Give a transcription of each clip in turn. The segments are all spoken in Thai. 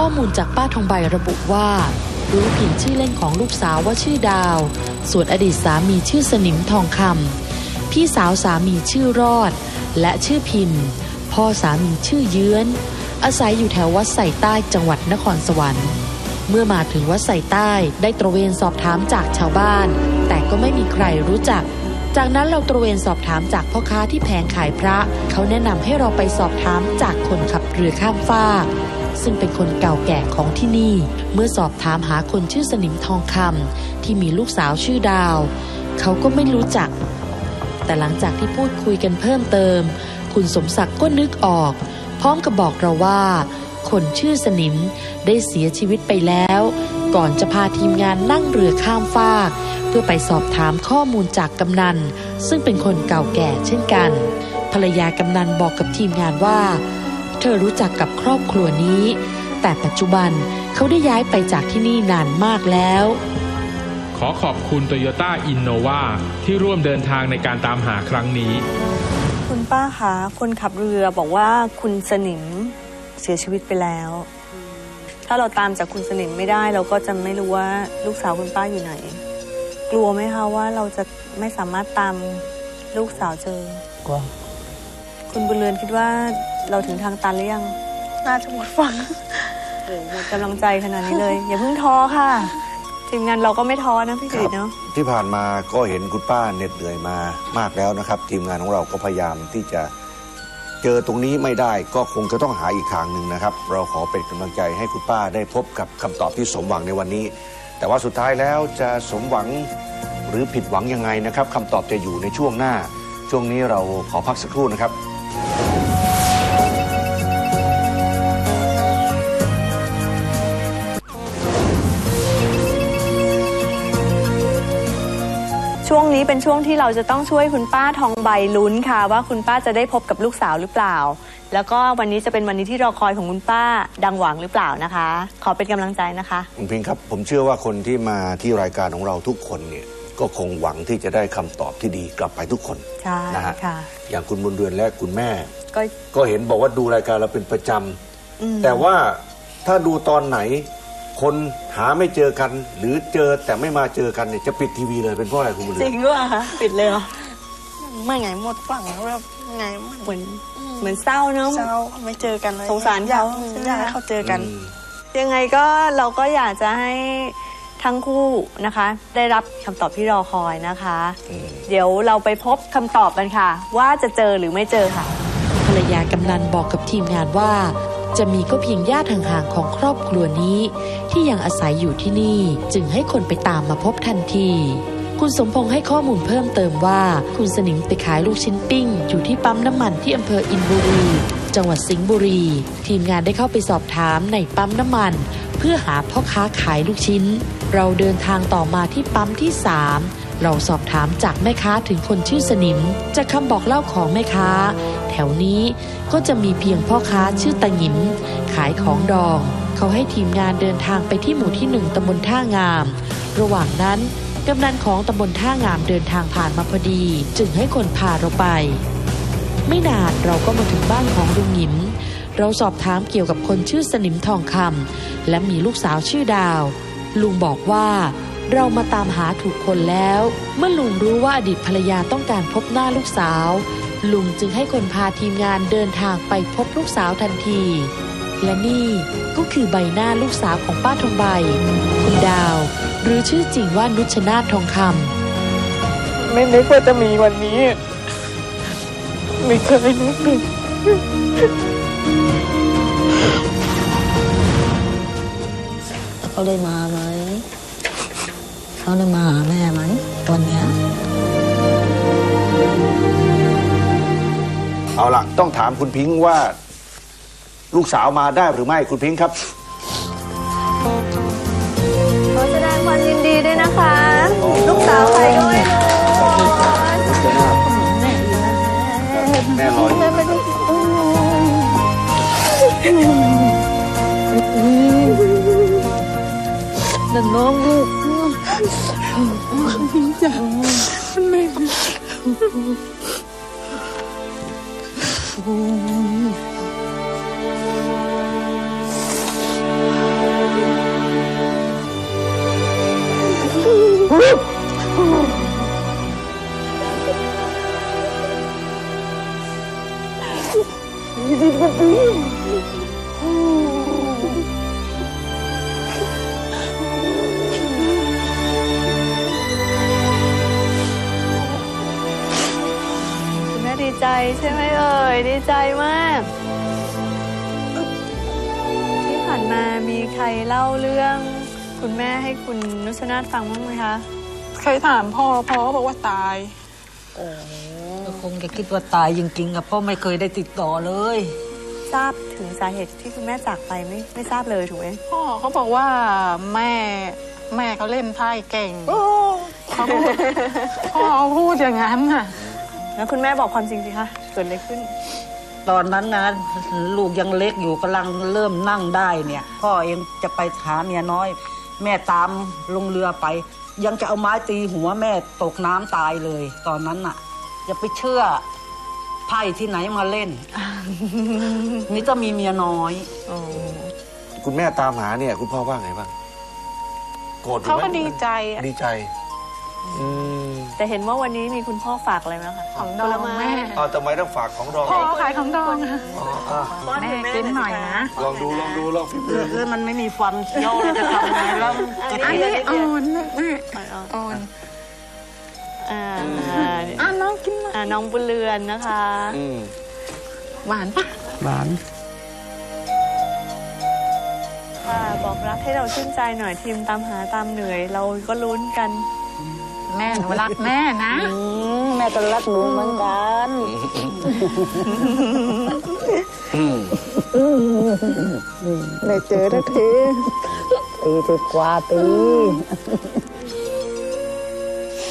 ข้อมูลจากป้าทองใบระบุว่า รู้เพียงชื่อเล่นของลูกสาวว่าชื่อดาว ส่วนอดีตสามีชื่อสนิมทองคำพี่สาวสามีชื่อรอด และชื่อพิมพ์ พ่อสามีชื่อเยื้อน อาศัยอยู่แถววัดไส่ใต้จังหวัดนครสวรรค์ เมื่อมาถึงวัดไส่ใต้ได้ตระเวนสอบถามจากชาวบ้าน แต่ก็ไม่มีใครรู้จักจากนั้นเราตระเวนสอบถามจากพ่อค้าที่แผงขายพระ เขาแนะนำให้เราไปสอบถามจากคนขับเรือข้ามฟาก ซึ่งเป็นคนเก่าแก่ของที่นี่ เมื่อสอบถามหาคนชื่อสนิมทองคำที่มีลูกสาวชื่อดาว เขาก็ไม่รู้จัก แต่หลังจากที่พูดคุยกันเพิ่มเติม คุณสมศักดิ์ก็นึกออก พร้อมกับบอกเราว่า คนชื่อสนิมได้เสียชีวิตไปแล้ว ก่อนจะพาทีมงานนั่งเรือข้ามฟากเพื่อไปสอบถามข้อมูลจากกำนัน ซึ่งเป็นคนเก่าแก่เช่นกัน ภรรยากำนันบอกกับทีมงานว่า เธอรู้จักกับครอบครัวนี้ แต่ปัจจุบันเขาได้ย้ายไปจากที่นี่นานมากแล้ว ขอขอบคุณ Toyota Innova ที่ร่วมเดินทางในการตามหาครั้งนี้ คุณป้าคะคนขับเรือบอกว่าคุณสนิมเสียชีวิตไปแล้ว ถ้าเราตามจากคุณสนิมไม่ได้ เราก็จะไม่รู้ว่าลูกสาวคุณป้าอยู่ไหน กลัวไหมคะว่าเราจะไม่สามารถตามลูกสาวเจอกลัว คุณบุญเรือนคิดว่าเราถึงทางตันหรือยัง น่าจะหมดฟังโอ้โหหมดกำลังใจขนาดนี้เลย อย่าเพิ่งท้อค่ะทีมงานเราก็ไม่ท้อนะพี่กฤษเนาะ ที่ผ่านมาก็เห็นคุณป้าเหน็ดเหนื่อยมามากแล้วนะครับ ทีมงานของเราก็พยายามที่จะเจอตรงนี้ไม่ได้ก็คงจะต้องหาอีกทางหนึ่งนะครับ เราขอเป็นกำลังใจให้คุณป้าได้พบกับคำตอบที่สมหวังในวันนี้ แต่ว่าสุดท้ายแล้วจะสมหวังหรือผิดหวังยังไงนะครับคำตอบจะอยู่ในช่วงหน้า ช่วงนี้เราขอพักสักครู่นะครับ ช่วงนี้เป็นช่วงที่เราจะต้องช่วยคุณป้าทองใบลุ้นค่ะ ว่าคุณป้าจะได้พบกับลูกสาวหรือเปล่า แล้วก็วันนี้จะเป็นวันนี้ที่รอคอยของคุณป้าดังหวังหรือเปล่านะคะ ขอเป็นกำลังใจนะคะ คุณพิงค์ครับ ผมเชื่อว่าคนที่มาที่รายการของเราทุกคนเนี่ย ก็คงหวังที่จะได้คำตอบที่ดีกลับไปทุกคนใช่นะฮะค่ะ อย่างคุณบุญเรือนและคุณแม่ ก็ ก็เห็นบอกว่าดูรายการเราเป็นประจอืมำแต่ว่าถ้าดูตอนไหน คนหาไม่เจอกัน หรือเจอแต่ไม่มาเจอกันเนี่ยจะปิดทีวีเลยเป็นเพราะอะไรคุณบุญเรืจอรินงด้วยคะปิดเลยเหรอเมื่อไงหมดฟังแล้วแบบไงมันเหมือนเหมือนเศร้าเนอะ เศร้าไม่เจอกันเลยสงสารเขา อยกอยากให้เขาเจอกัน อืม ยังไงก็เราก็อยากจะให้ ทั้งคู่นะคะ ได้รับคำตอบที่รอคอยนะคะ เดี๋ยวเราไปพบคำตอบกันค่ะ ว่าจะเจอหรือไม่เจอค่ะ ภรรยากำนันบอกกับทีมงานว่า จะมีก็เพียงญาติห่างๆของครอบครัวนี้ ที่ยังอาศัยอยู่ที่นี่จึงให้คนไปตามมาพบทันทีคุณสมพงษ์ให้ข้อมูลเพิ่มเติมว่า คุณสนิมไปขายลูกชิ้นปิ้ง อยู่ที่ปั๊มน้ำมันที่อำเภออินบุรี จังหวัดสิงห์บุรี ทีมงานได้เข้าไปสอบถามในปั๊มน้ำมันเพื่อหาพ่อค้าขายลูกชิ้น เราเดินทางต่อมาที่ปั๊มที่ 3 เราสอบถามจากแม่ค้าถึงคนชื่อสนิม จากคำบอกเล่าของแม่ค้า แถวนี้ก็จะมีเพียงพ่อค้าชื่อตาหยิม ขายของดอง เขาให้ทีมงานเดินทางไปที่หมู่ที่หนึ่งตำบลท่างาม ระหว่างนั้นกำนันของตำบลท่างามเดินทางผ่านมาพอดี จึงให้คนพาเราไป ไม่นานเราก็มาถึงบ้านของลุงหยิม เราสอบถามเกี่ยวกับคนชื่อสนิมทองคำและมีลูกสาวชื่อดาว ลุงบอกว่า เรามาตามหาถูกคนแล้ว เมื่อลุงรู้ว่าอดีตภรรยาต้องการพบหน้าลูกสาว ลุงจึงให้คนพาทีมงานเดินทางไปพบลูกสาวทันที และนี่ก็คือใบหน้าลูกสาวของป้าทองใบ คุณดาว หรือชื่อจริงว่านุชนาถทองคำไม่นึกว่าจะมีวันนี้ ไม่เคยนึกเลย เขาได้มาไหม เขาได้มาหาแม่ไหมวันเนี้ยเอาล่ะ ต้องถามคุณพิงค์ว่า ลูกสาวมาได้หรือไม่คุณพิงค์ครับ ขอแสดงความยินดีด้วยนะคะ ลูกสาวใครก็ไม่รู้แม่รออยู่ 我的心里我 ใครเล่าเรื่องคุณแม่ให้คุณนุชนาธฟังบ้างไหมคะ เคยถามพ่อพ่อก็บอกว่าตายก็คงจะคิดว่าตายจริงๆอะเพราะไม่เคยได้ติดต่อเลย ทราบถึงสาเหตุที่คุณแม่จากไปไม่ไม่ทราบเลยถูกไหมพ่อเขาบอกว่าแม่แม่เขาเล่นไพ่เก่งเขาพูดพ่อเขาพูดอย่างนั้นน่ะ แล้วคุณแม่บอกความจริงสิคะเกิดอะไรขึ้น ตอนนั้นนะลูกยังเล็กอยู่กำลังเริ่มนั่งได้เนี่ย พ่อเองจะไปหาเมียน้อย แม่ตามลงเรือไป ยังจะเอาไม้ตีหัวแม่ตกน้ำตายเลย ตอนนั้นน่ะอย่าไปเชื่อไพ่ที่ไหนมาเล่น นี่จะมีเมียน้อยคุณแม่ตามหาเนี่ย คุณพ่อว่าไงบ้างโกรธอยู่เขาไหมก็ดีใจอะดีใจ อืมแต่เห็นว่าวันนี้มีคุณพ่อฝากอะไรมาคะของดองแม่เอาทำไมต้องฝากของดองพ่อขายของดองอะอ๋ออะแม่กินหน่อยนะลองดูลองดูลองพิมพ์เออเออมันไม่มีฟันเคี้ยวเราจะทำไงแล้วจะอันเคี้ยวนี้อ่อนนะแม่อ่อนอ่อนๆอ่าอะน้องกินมาอ่าน้องบุญเรือนนะคะ อืมหวานปะหวานค่ะบอกรักให้เราชื่นใจหน่อยทีมตามหาตามเหนื่อย เราก็ลุ้นกัน แม่หนูรักแม่นะ อืมแม่ก็รักหนูเหมือนกันได้เจอได้ทีปีสิบกว่าปี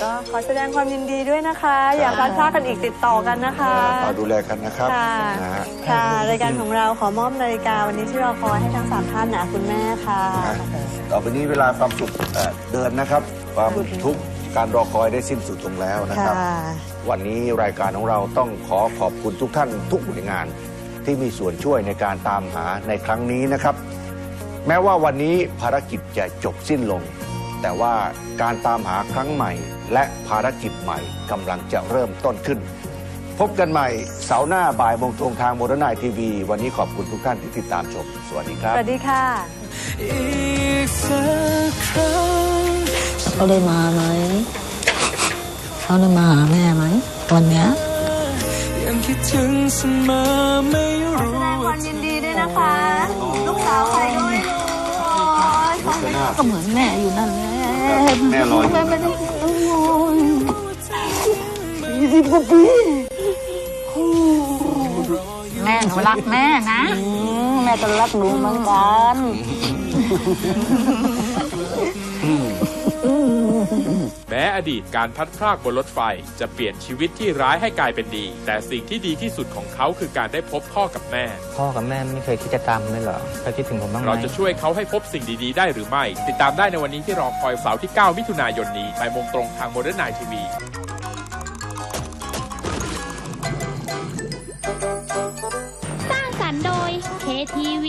ก็ขอแสดงความยินดีด้วยนะคะ อย่าพลาดพลาดกันอีกติดต่อกันนะคะฝาดูแลกันนะครับค่ะ นะฮะ ค่ะ รายการของเราขอมอบนาฬิกาวันนี้ที่เราคอยให้ทั้งสามท่านนะคุณแม่ค่ะ ต่อไปนี้เวลาความสุขเอ่อเดินนะครับ ความทุกข์ การรอคอยได้สิ้นสุดลงแล้วนะครับค่ะวันนี้รายการของเราต้องขอขอบคุณทุกท่านทุกหน่วยงาน ที่มีส่วนช่วยในการตามหาในครั้งนี้นะครับ แม้ว่าวันนี้ภารกิจจะจบสิ้นลง แต่ว่าการตามหาครั้งใหม่ และภารกิจใหม่กำลังจะเริ่มต้นขึ้น พบกันใหม่เสาร์หน้าบ่ายโมงตรงทางโมเดิร์นไนทีวีวันนี้ขอบคุณทุกท่านที่ติดตามชม สวัสดีครับสวัสดีค่ะ เขาได้มาไหม เขาได้มาหาแม่ไหมวันเนี้ยยังคิดถึงเสมอไม่ขอรู้แสดงความยินดีด้วยนะคะ ลูกสาวใครก็ไม่รู้โอ๊ยก็เหมือนแม่อยู่นั่นแหละแม่รออยู่แม่ไม่ได้โอ้ยแม่หนูรักแม่นะอืมแม่ก็รักหนูเหมือนกัน แม้อดีตการพัดพรากบนรถไฟ จะเปลี่ยนชีวิตที่ร้ายให้กลายเป็นดี แต่สิ่งที่ดีที่สุดของเขาคือการได้พบพ่อกับแม่ พ่อกับแม่ไม่เคยคิดจะตามเลยเหรอเคยคิดถึงผมบ้างไหมเราจะช่วยเขาให้พบสิ่งดีๆ ได้หรือไม่ ติดตามได้ในวันนี้ที่รอคอยเสาร์ที่ 9 มิถุนายนนี้บ่ายโมงตรงทางโมเดิร์นไนทีวีสร้างสรรค์โดย KTV